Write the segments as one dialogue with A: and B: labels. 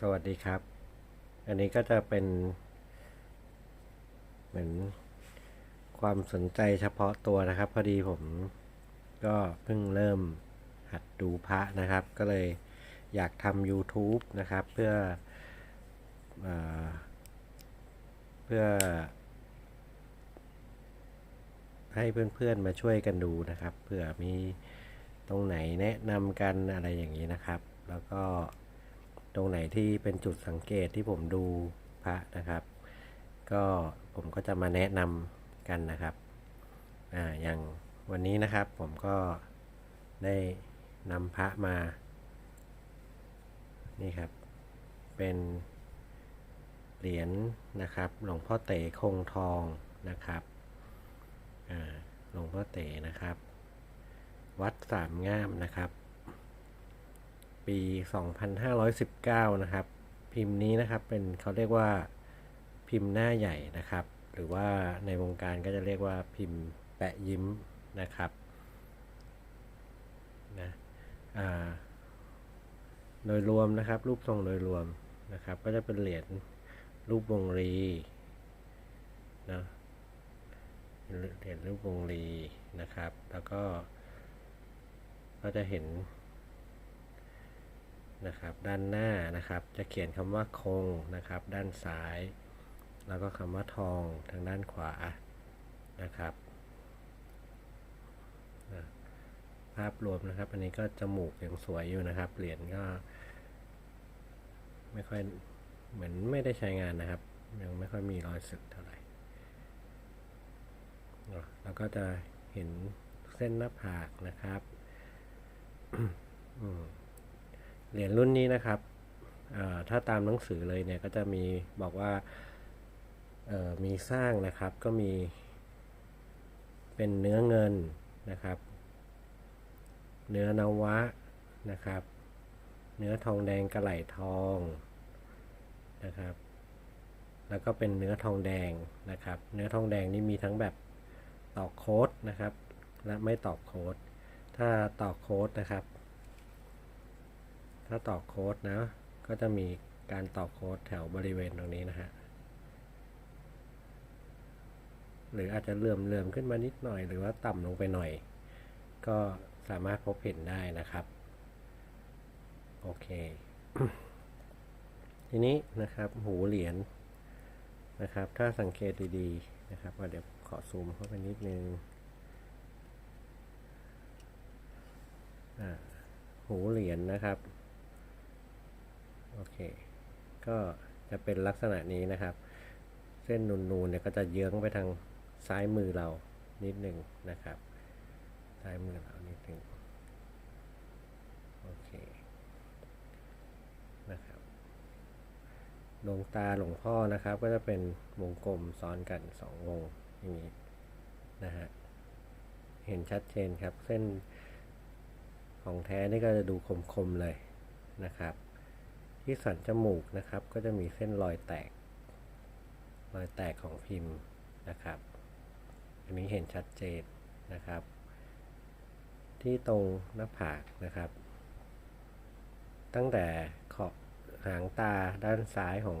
A: สวัสดีครับ อันนี้ก็จะเป็น เหมือนความสนใจเฉพาะตัวนะครับ พอดีผมก็เพิ่งเริ่มหัดดูพระนะครับ ก็เลยอยากทำ YouTube นะครับ เพื่ออเพื่อ ให้เพื่อนๆมาช่วยกันดูนะครับเผื่อมีตรงไหนแนะนำกันอะไรอย่างนี้นะครับ แล้วก็ ตรงไหนที่เป็นจุดสังเกตที่ผมดูพระนะครับ ก็ผมก็จะมาแนะนำกันนะครับอ่าอย่างวันนี้นะครับผมก็ได้นำพระมา นี่ครับ เป็นเหรียญนะครับหลวงพ่อเต๋คงทองนะครับอ่าหลวงพ่อเต๋นะครับ วัดสามงามนะครับ ปี 2519 นะครับ พิมพ์นี้นะครับเป็นเขาเรียกว่าพิมพ์หน้าใหญ่นะครับ หรือว่าในวงการก็จะเรียกว่าพิมพ์แปะยิ้มนะครับนะอ่าโดยรวมนะครับ รูปทรงโดยรวมนะครับ ก็จะเป็นเหรียญรูปวงรีนะเหรียญรูปวงรีนะครับ แล้วก็ก็จะเห็น นะครับ ด้านหน้านะครับ จะเขียนคำว่าคงนะครับ ด้านซ้าย แล้วก็คำว่าทองทางด้านขวานะครับนะภาพรวมนะครับ อันนี้ก็จมูกยังสวยอยู่นะครับ เหรียญก็ ไม่ค่อยเหมือนไม่ได้ใช้งานนะครับ ยังไม่ค่อยมีรอยสึกเท่าไหร่นะแล้วก็จะเห็นเส้นหน้าผากนะครับ อืม เหรียญรุ่นนี้นะครับถ้าตามหนังสือเลยเนี่ยก็จะมีบอกว่ามีสร้างนะครับก็มี เป็นเนื้อเงินนะครับ เนื้อนวะนะครับ เนื้อทองแดงกระไหลทองนะครับ แล้วก็เป็นเนื้อทองแดงนะครับ เนื้อทองแดงนี่มีทั้งแบบตอกโค้ดนะครับ และไม่ตอกโค้ดถ้าตอกโค้ดนะครับ ถ้าตอกโค้ดนะ ก็จะมีการตอกโค้ดแถวบริเวณตรงนี้นะฮะ หรืออาจจะเลื่อมเลื่อมขึ้นมานิดหน่อย หรือว่าต่ำลงไปหน่อย ก็สามารถพบเห็นได้นะครับ โอเค ทีนี้นะครับหูเหรียญนะครับ ถ้าสังเกตดีๆนะครับเดี๋ยวขอซูมเข้าไปนิดนึงหูเหรียญนะครับ โอเค ก็จะเป็นลักษณะนี้นะครับ เส้นนูนๆเนี่ยก็จะเยื้องไปทางซ้ายมือเรานิดหนึ่งนะครับ ซ้ายมือเรานิดหนึ่งโอเคนะครับดวงตาหลวงพ่อนะครับ ก็จะเป็นวงกลมซ้อนกันสองวงอย่างนี้นะฮะเห็นชัดเจนครับเส้นของแท้นี่ก็จะดูคมๆเลยนะครับ ที่สันจมูกนะครับ ก็จะมีเส้นรอยแตก รอยแตกของพิมพ์นะครับ อันนี้เห็นชัดเจนนะครับ ที่ตรงหน้าผากนะครับ ตั้งแต่ขอบหางตาด้านซ้ายของ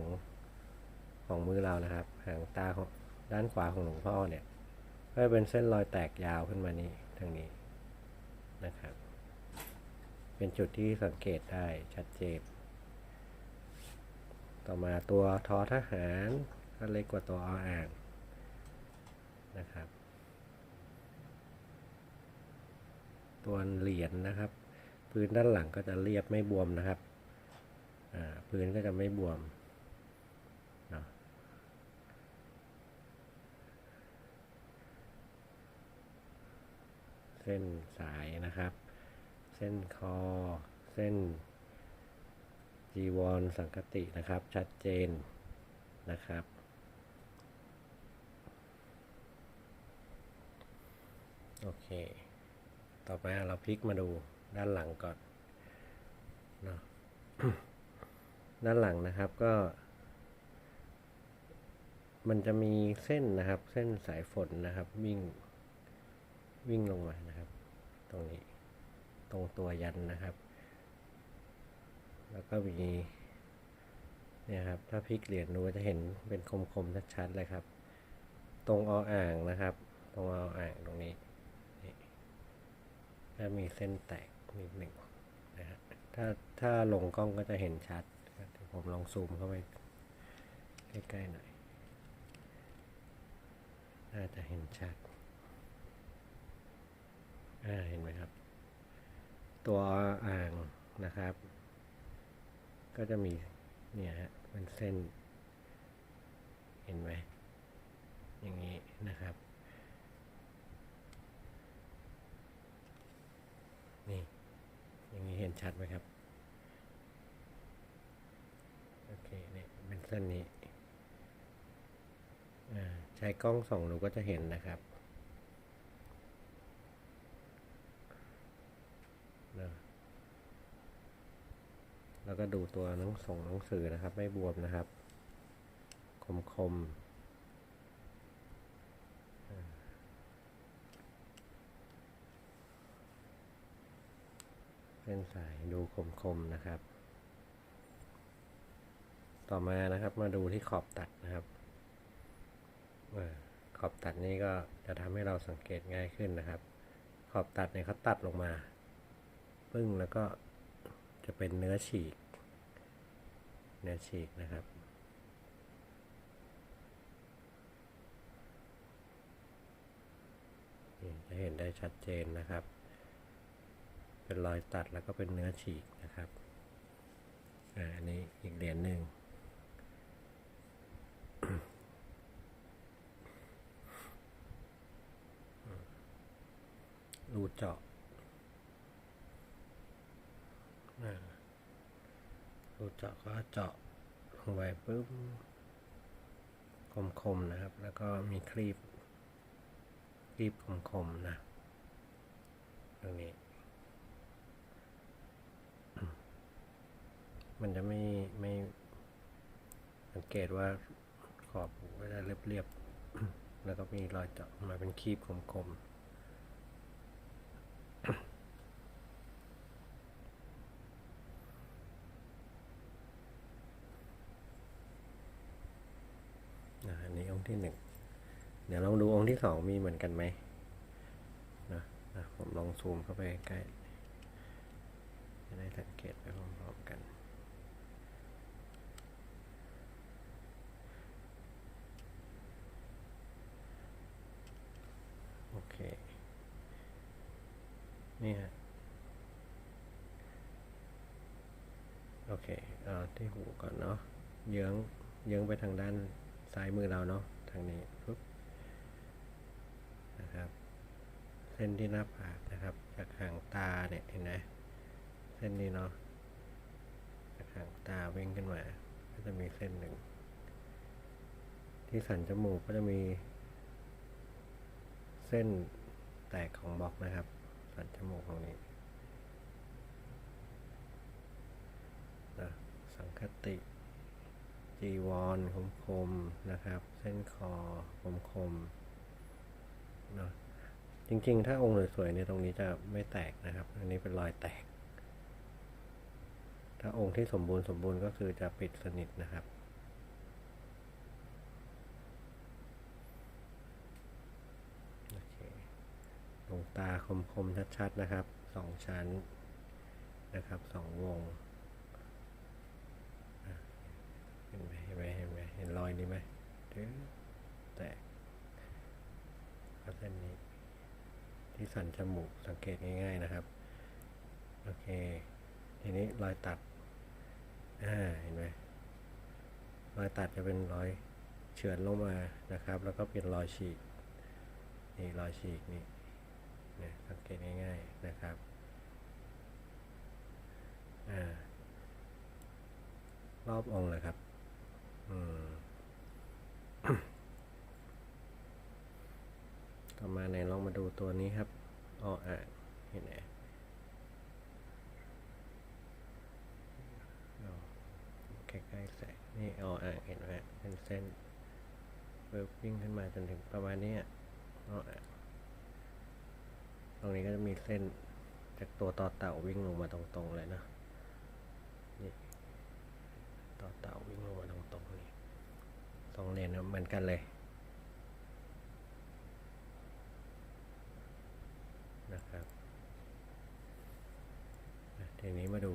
A: ของมือเรานะครับ หางตาของด้านขวาของหลวงพ่อเนี่ยก็เป็นเส้นรอยแตกยาวขึ้นมานี่ทางนี้นะครับ เป็นจุดที่สังเกตได้ชัดเจน ต่อมาตัวทอทหารก็เล็กกว่าตัวออ่างนะครับ ตัวเหรียญนะครับ พื้นด้านหลังก็จะเรียบไม่บวมนะครับพื้นก็จะไม่บวมนะเส้นสายนะครับ เส้นคอ เส้น จีวรสังกตินะครับ ชัดเจนนะครับ โอเค ต่อไปเราพลิกมาดูด้านหลังก่อนเนาะด้านหลังนะครับก็ มันจะมีเส้นนะครับ เส้นสายฝนนะครับ วิ่งวิ่งลงมานะครับ ตรงนี้ ตรงตัวยันนะครับ แล้วก็มีเนี่ยครับ ถ้าพลิกเหรียญดูจะเห็นเป็นคมๆชัดๆเลยครับ ตรงออ่างนะครับ ตรงออ่างตรงนี้ถ้ามีเส้นแตกนิดหนึ่งนะฮะถ้าถ้าลงกล้องก็จะเห็นชัดผมลองซูมเข้าไปใกล้ๆหน่อย น่าจะเห็นชัด อ่า เห็นไหมครับ ตัวอ่างนะครับ ก็จะมีเนี่ยฮะเป็นเส้น เห็นไหมอย่างนี้นะครับ นี่ อย่างนี้เห็นชัดไหมครับ โอเคเนี่ยเป็นเส้นนี้อ่าใช้กล้องส่องดูก็จะเห็นนะครับนะแล้ว ก็ดูตัวหนังส่งหนังสือนะครับ ไม่บวมนะครับ คมคมเส้นสายดูคมคมๆนะครับ ต่อมานะครับมาดูที่ขอบตัดนะครับอขอบตัดนี่ก็จะทำให้เราสังเกตง่ายขึ้นนะครับ ขอบตัดเนี่ยเขาตัดลงมา ปึ้งแล้วก็จะเป็นเนื้อฉีก เนื้อฉีกนะครับนี่จะเห็นได้ชัดเจนนะครับ เป็นรอยตัดแล้วก็เป็นเนื้อฉีกนะครับอันนี้อีกเหรียญหนึ่งรูเจาะ รูเจาะก็เจาะลงไปปุ๊บคมๆนะครับ แล้วก็มีครีบครีบคมๆนะตรงนี้ มันจะไม่ไม่สังเกตว่าขอบหูก็จะเรียบๆแล้วก็มีรอยเจาะมาเป็นครีบคมๆ อ่าอันนี้องค์ ที่หนึ่งเดี๋ยวลองดูองค์ที่สองมีเหมือนกันไหมนะนะผมลองซูมเข้าไปใกล้จะได้สังเกตไปพร้อมๆกันโอเคนี่ฮะโอเคเอาที่หูก่อนเนาะเยื้องเยื้องไปทางด้านซ้ายมือเราเนาะ ทางนี้ปุ๊บนะครับ เส้นที่หน้าผากนะครับ จากหางตาเนี่ยเห็นไหมเส้นนี้เนาะจากหางตาวิ่งขึ้นมาก็จะมีเส้นหนึ่ง ที่สันจมูกก็จะมี เส้นแตกของบล็อกนะครับ สันจมูกตรงนี้นะสังคติ จีวรคมคมนะครับ เส้นคอคมคมเนาะจริงๆ ถ้าองค์สวยๆเนี่ยตรงนี้จะไม่แตกนะครับ อันนี้เป็นรอยแตก ถ้าองค์ที่สมบูรณ์สมบูรณ์ก็คือจะปิดสนิทนะครับดวงตาคมๆชัดๆนะครับสองชั้นนะครับสองวงอะเห็นไหมเห็นไหมเห็นไห มเห็นรอยนี้ไหมถึงแตกก็เส้นนี้ ที่สันจมูกสังเกตง่าย ๆนะครับ โอเค ทีนี้รอยตัดอ่าเห็นไหมรอยตัดจะเป็นรอยเฉือนลงมานะครับ แล้วก็เป็นรอยฉีกนี่รอยฉีกนี่นสังเกตง่ายๆนะครับอ่ารอบองค์เลยครับ อืม ต่อมาไหนลองมาดูตัวนี้ครับอ้ออ่างเห็นไหมใกล้ๆแสงนี่อ้ออ่างเห็นไหมเป็นเส้นเบิบวิ่งขึ้นมาจนถึงประมาณนี้อะอ้ออ่างตรงนี้ก็จะมีเส้นจากตัวต่อเต่าวิ่งลงมาตรงๆเลยนะนี่ต่อเต่าวิ่งลงมาตรงๆนี่สองเหรียญเหมือนกันเลย นะครับทีนี้มาดู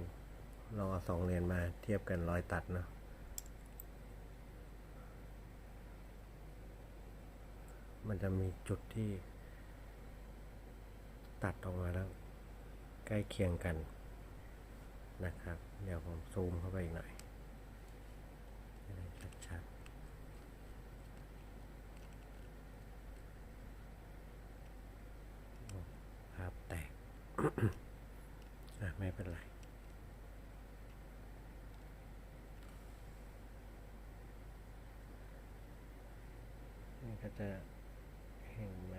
A: ลองเอาสองเหรียญมาเทียบกันรอยตัดเนาะมันจะมีจุดที่ ตัดออกมาแล้ว ใกล้เคียงกันนะครับ เดี๋ยวผมซูมเข้าไปอีกหน่อยจะได้ชัดๆโอ้ภาพแตก อะไม่เป็นไร นี่ก็ จะเห็นไหม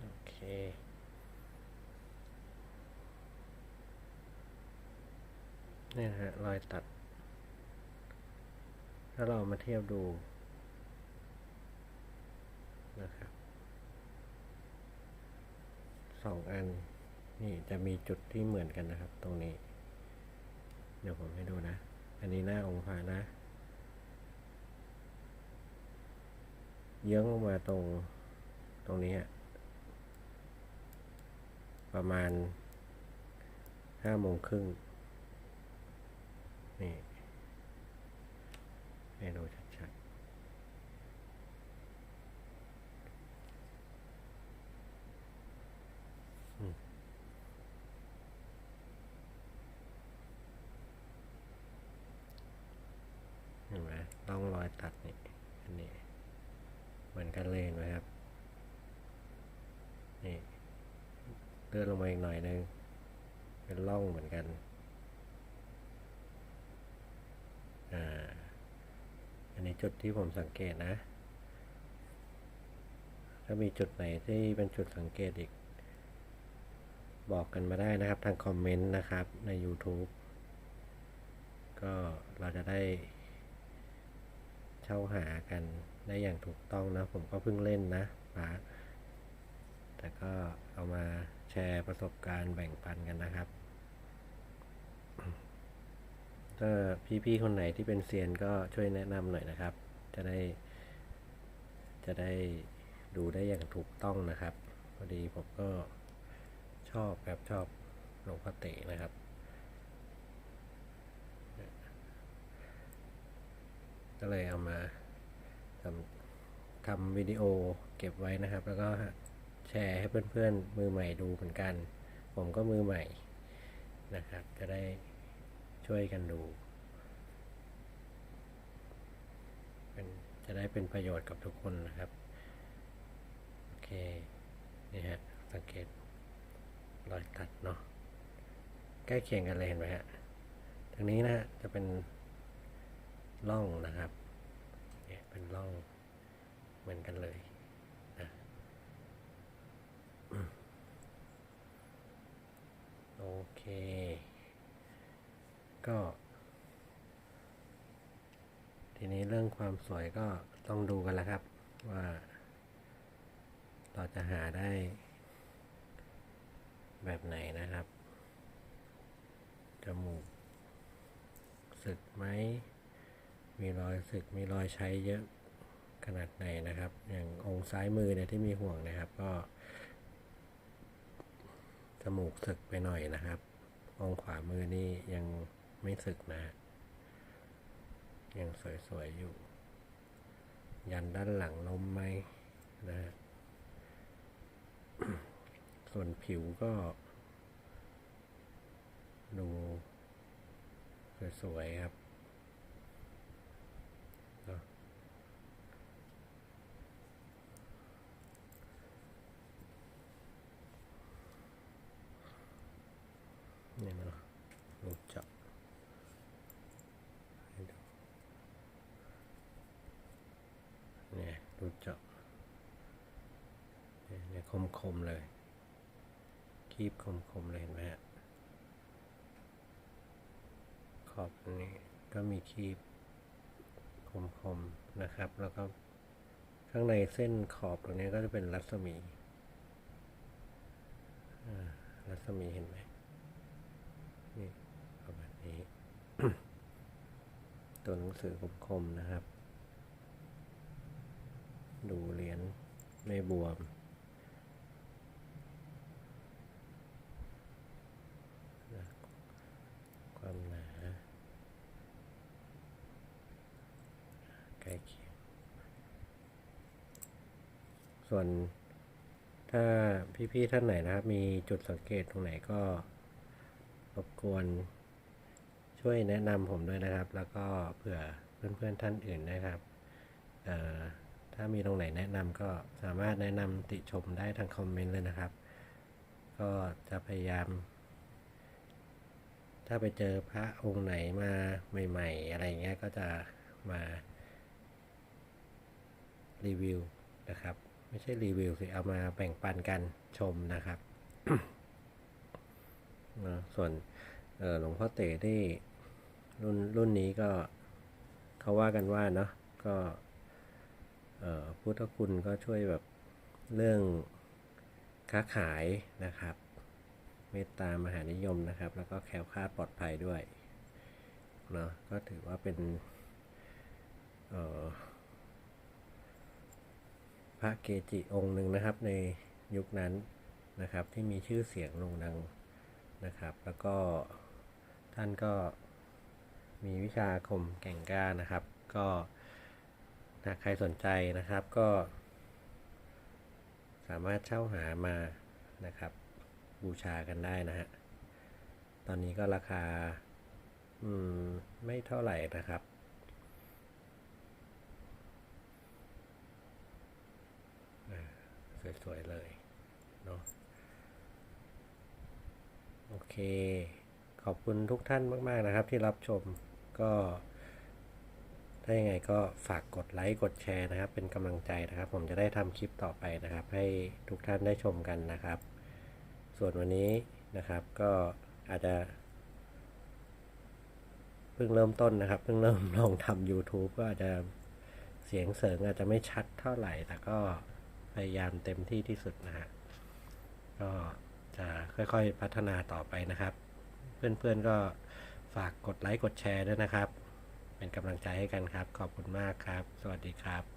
A: โอเคนี่ฮะรอยตัดถ้าเรามาเทียบดู นะครับสองอันนี่จะมีจุดที่เหมือนกันนะครับ ตรงนี้ เดี๋ยวผมให้ดูนะ อันนี้หน้าองค์พระนะ เยื้องลงมาตรงตรงนี้ ประมาณห้าโมงครึ่งนี่ให้ดูชัดๆอืม เห็นไหม ร่องรอยตัดนี่อันนี้เหมือนกันเลยนไหมครับ นี่เลื่อนลงมาอีกหน่อยนึง เป็นร่องเหมือนกันอ่าอันนี้จุดที่ผมสังเกตนะ ถ้ามีจุดไหนที่เป็นจุดสังเกตอีก บอกกันมาได้นะครับทางคอมเมนต์นะครับใน YouTube ก็เราจะได้ เช่าหากันได้อย่างถูกต้องนะ ผมก็เพิ่งเล่นนะปาแต่ก็เอามาแชร์ประสบการณ์แบ่งปันกันนะครับถ้าพี่ๆคนไหนที่เป็นเซียนก็ช่วยแนะนำหน่อยนะครับ จะได้ จะได้ดูได้อย่างถูกต้องนะครับ พอดีผมก็ชอบครับชอบหลวงพ่อเต๋นะครับ ก็เลยเอามาทำทำวิดีโอเก็บไว้นะครับ แล้วก็แชร์ให้เพื่อนๆ มือใหม่ดูเหมือนกัน ผมก็มือใหม่นะครับ จะได้ช่วยกันดูเป็นจะได้เป็นประโยชน์กับทุกคนนะครับ โอเค นี่ฮะ สังเกตรอยตัดเนาะใกล้เคียงกันเลยเห็นไหมฮะทางนี้นะฮะจะเป็น ร่องนะครับเนี่ยเป็นร่องเหมือนกันเลยนะโอเค ก็ ทีนี้เรื่องความสวยก็ต้องดูกันแล้วครับว่า เราจะหาได้แบบไหนนะครับจมูกสึกไหม มีรอยสึกมีรอยใช้เยอะขนาดไหนนะครับ อย่างองค์ซ้ายมือเนี่ยที่มีห่วงนะครับ ก็จมูกสึกไปหน่อยนะครับ องค์ขวามือนี่ยังไม่สึกนะ ยังสวยๆอยู่ ยันด้านหลังล้มไหมนะฮะส่วนผิวก็ ดูสวยๆครับเนอะนี่เนาะรูปเจาะให้ดูเนี่ยรูปเจาะเนี่ยเนี่ย คมๆเลย คีบคมๆเลยเห็นไหมฮะขอบนี้ก็มีคีบคมๆนะครับ แล้วก็ข้างในเส้นขอบตรงนี้ก็จะเป็นรัศมีรัศมีเห็นไหมนี่ประมาณนี้ ตัวหนังสือคมๆนะครับ ดูเหรียญไม่บวมหนา ใกล้เคียง ส่วนถ้าพี่ๆท่านไหนนะครับ มีจุดสังเกตตรงไหนก็รบกวนช่วยแนะนำผมด้วยนะครับ แล้วก็เผื่อเพื่อนๆท่านอื่นนะครับถ้ามีตรงไหนแนะนำก็สามารถแนะนำติชมได้ทางคอมเมนต์เลยนะครับ ก็จะพยายาม ถ้าไปเจอพระองค์ไหนมาใหม่ ๆ อะไรเงี้ยก็จะมารีวิวนะครับ ไม่ใช่รีวิวสิเอามาแบ่งปันกันชมนะครับนะส่วนหลวงพ่อเต๋ที่รุ่นรุ่นนี้ก็เขาว่ากันว่าเนาะก็พุทธคุณก็ช่วยแบบเรื่องค้าขายนะครับ เมตตามหานิยมนะครับ แล้วก็แคล้วคลาดปลอดภัยด้วยเนาะก็ถือว่าเป็นเออ ระเกจิองค์หนึ่งนะครับในยุคนั้นนะครับที่มีชื่อเสียงโด่งดังนะครับ แล้วก็ท่านก็มีวิชาอาคมแก่งกล้านะครับ ก็ถ้าใครสนใจนะครับก็ สามารถเช่าหามานะครับ บูชากันได้นะฮะตอนนี้ก็ราคา อืม ไม่เท่าไหร่นะครับ อ่า สวยๆเลยเนาะโอเค ขอบคุณทุกท่านมาก ๆ นะครับที่รับชมก็ถ้ายังไงก็ฝากกดไลค์กดแชร์นะครับ เป็นกำลังใจนะครับ ผมจะได้ทำคลิปต่อไปนะครับ ให้ทุกท่านได้ชมกันนะครับ ส่วนวันนี้นะครับก็อาจจะเพิ่งเริ่มต้นนะครับเพิ่งเริ่มลองทำ YouTube ก็อาจจะเสียงเสริงอาจจะไม่ชัดเท่าไหร่แต่ก็ พยายามเต็มที่ที่สุดนะฮะก็จะค่อยๆพัฒนาต่อไปนะครับ เพื่อนๆก็ฝากกดไลค์กดแชร์ด้วยนะครับ เป็นกำลังใจให้กันครับ ขอบคุณมากครับ สวัสดีครับ